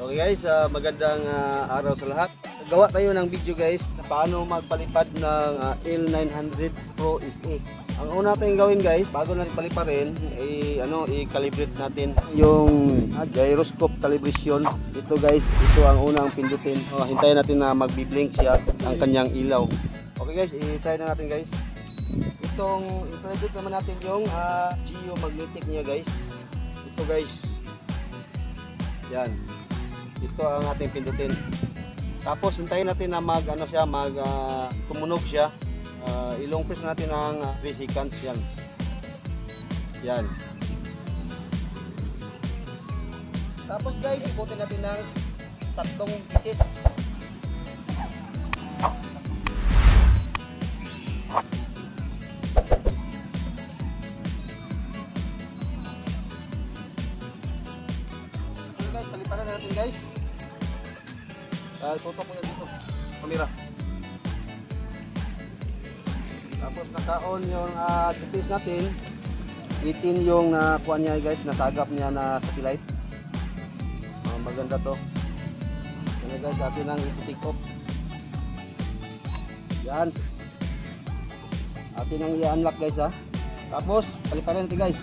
Okay guys, ah, magandang ah, araw sa lahat. Gawa tayo ng video guys na paano magpalipad ng ah, L900 Pro SE. Ang una natin gawin guys, bago natin paliparin, i ano, i-calibrate natin yung ah, gyroscope calibration. Ito guys, ito ang unang pindutin. Oh, hintayin natin na magbi-blink siya ang kanyang ilaw. Okay guys, i-try na natin guys. Itong i-calibrate naman natin yung ah, geomagnetic niya guys. Ito guys. Yan ito ang ating pindutin. Tapos hintayin natin na mag ano siya, mag ah, tumunog siya. Ah, ilong press natin ng 3 seconds yan. Yan. Tapos guys, ibutin natin ng tatlong pieces. Guys, paliparan na natin guys. Uh, tutok mo na dito. Kamera. Tapos naka-on yung uh, GPS natin. 18 yung nakuha niya guys, nasagap niya na satellite. Ah, maganda to. Yan guys, atin ang iti-take off. Yan. Atin ang i-unlock guys ha. Tapos, paliparan natin guys.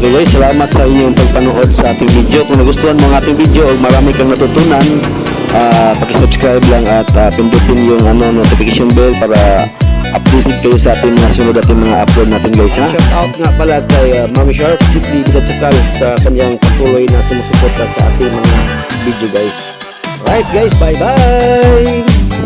Okay guys, salamat sa inyong pagpanood sa ating video. Kung nagustuhan mo ang ating video o marami kang natutunan, ah paki-subscribe lang at ah, pindutin yung ano, notification bell para updated kayo sa ating mga sunod ating mga upload natin guys ha. Shout out nga pala kay uh, Mami Sharp, Sidney Bidat Sakal sa kanyang patuloy na sumusuporta sa ating mga video guys. Alright guys, bye bye!